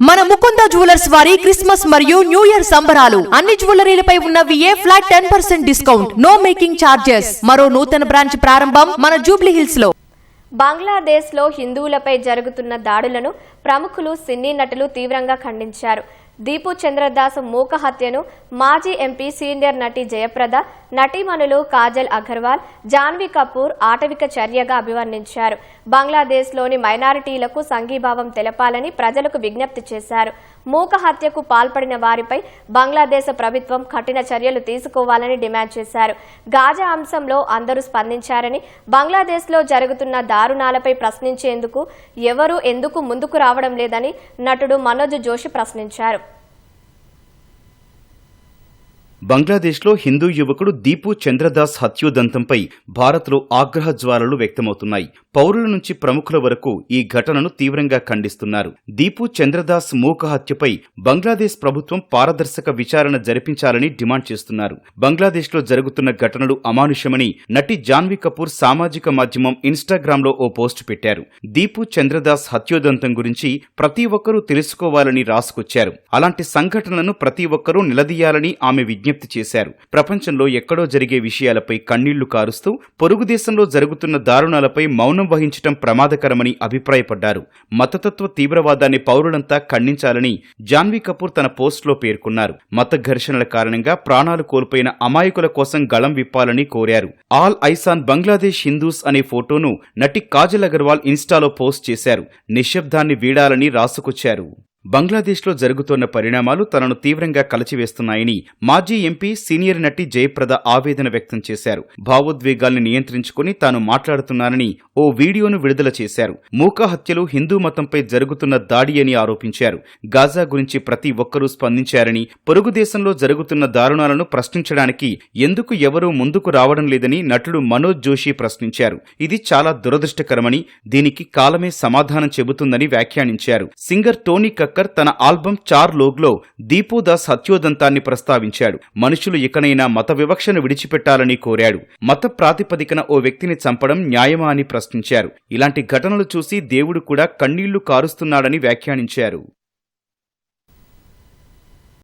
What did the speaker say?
మన ముకుంద జ్యువెలర్స్ వారి క్రిస్మస్ మరియు న్యూ ఇయర్ సంబరాలు. అన్ని జ్యువెలరీలపై ఉన్న VA flat ten percent discount. No making charges. మరో నూతన బ్రాంచ్ ప్రారంభం మన జూబ్లీ హిల్స్లో బంగ్లాదేశ్లో హిందువులపై జరుగుతున్న దాడులను ప్రముఖులు సినీ నటులు తీవ్రంగా ఖండించారు. దీపు చంద్రదాస్ మూక హత్యను మాజీ ఎంపీ సీనియర్ నటి జయప్రద నటీమణులు కాజల్ అగర్వాల్ జాన్వీ కపూర్ ఆటవిక చర్యగా అభివర్ణించారు. బంగ్లాదేశ్లోని మైనారిటీలకు సంఘీభావం తెలపాలని ప్రజలకు విజ్ఞప్తి చేశారు. మూక హత్యకు పాల్పడిన వారిపై బంగ్లాదేశ్ ప్రభుత్వం కఠిన చర్యలు తీసుకోవాలని డిమాండ్ చేశారు. గాజా అంశంలో అందరూ స్పందించారని బంగ్లాదేశ్లో జరుగుతున్న దారుణాలపై ప్రశ్నించేందుకు ఎవరూ ఎందుకు ముందుకు రావడం లేదని నటుడు మనోజ్ జోషి ప్రశ్నించారు. బంగ్లాదేశ్లో హిందూ యువకుడు దీపు చంద్రదాస్ హత్యోదంతంపై భారత్లో ఆగ్రహ జ్వాలలు వ్యక్తమవుతున్నాయి. పౌరుల నుంచి ప్రముఖుల వరకు ఈ ఘటనను తీవ్రంగా ఖండిస్తున్నారు. దీపు చంద్రదాస్ మూక హత్యపై బంగ్లాదేశ్ ప్రభుత్వం పారదర్శక విచారణ జరిపించాలని డిమాండ్ చేస్తున్నారు. బంగ్లాదేశ్లో జరుగుతున్న ఘటనలు అమానుషమని నటి జాన్వీ కపూర్ సామాజిక మాధ్యమం ఇన్స్టాగ్రామ్లో ఓ పోస్టు పెట్టారు. దీపు చంద్రదాస్ హత్యోదంతం గురించి ప్రతి ఒక్కరూ తెలుసుకోవాలని రాసుకొచ్చారు. అలాంటి సంఘటనలను ప్రతి ఒక్కరూ నిలదీయాలని ఆమె విజ్ఞప్తి చేశారు. ప్రపంచంలో ఎక్కడో జరిగే విషయాలపై కన్నీళ్ళు కారుస్తూ పొరుగు దేశంలో జరుగుతున్న దారుణాలపై మౌనం వహించటం ప్రమాదకరమని అభిప్రాయపడ్డారు. మతతత్వ తీవ్రవాదాన్ని పౌరులంతా ఖండించాలని జాన్వీ కపూర్ తన పోస్టులో పేర్కొన్నారు. మత ఘర్షణల కారణంగా ప్రాణాలు కోల్పోయిన అమాయకుల కోసం గళం విప్పాలని కోరారు. ఆల్ ఐసాన్ బంగ్లాదేశ్ హిందూస్ అనే ఫోటోను నటి కాజల్ అగర్వాల్ ఇన్స్టాలో పోస్ట్ చేశారు. నిశ్శబ్దాన్ని వీడాలని రాసుకొచ్చారు. బంగ్లాదేశ్లో జరుగుతోన్న పరిణామాలు తనను తీవ్రంగా కలచివేస్తున్నాయని మాజీ ఎంపీ సీనియర్ నటి జయప్రద ఆవేదన వ్యక్తం చేశారు. భావోద్వేగాల్ని నియంత్రించుకుని తాను మాట్లాడుతున్నానని ఓ వీడియోను విడుదల చేశారు. మూక హత్యలు హిందూ మతంపై జరుగుతున్న దాడి అని ఆరోపించారు. గాజా గురించి ప్రతి ఒక్కరూ స్పందించారని పొరుగు దేశంలో జరుగుతున్న దారుణాలను ప్రశ్నించడానికి ఎందుకు ఎవరూ ముందుకు రావడం లేదని నటుడు మనోజ్ జోషి ప్రశ్నించారు. ఇది చాలా దురదృష్టకరమని దీనికి కాలమే సమాధానం చెబుతుందని వ్యాఖ్యానించారు. సింగర్ టోనీ కక్కర్ తన ఆల్బం చార్ లోగ్లో దీపోదాస్ హత్యోదంతాన్ని ప్రస్తావించాడు. మనుషులు ఇకనైనా మత వివక్షను విడిచిపెట్టాలని కోరాడు. మత ప్రాతిపదికన ఓ వ్యక్తిని చంపడం న్యాయమా అని ప్రశ్నించారు. ఇలాంటి ఘటనలు చూసి దేవుడు కూడా కన్నీళ్ళు కారుస్తున్నాడని వ్యాఖ్యానించారు.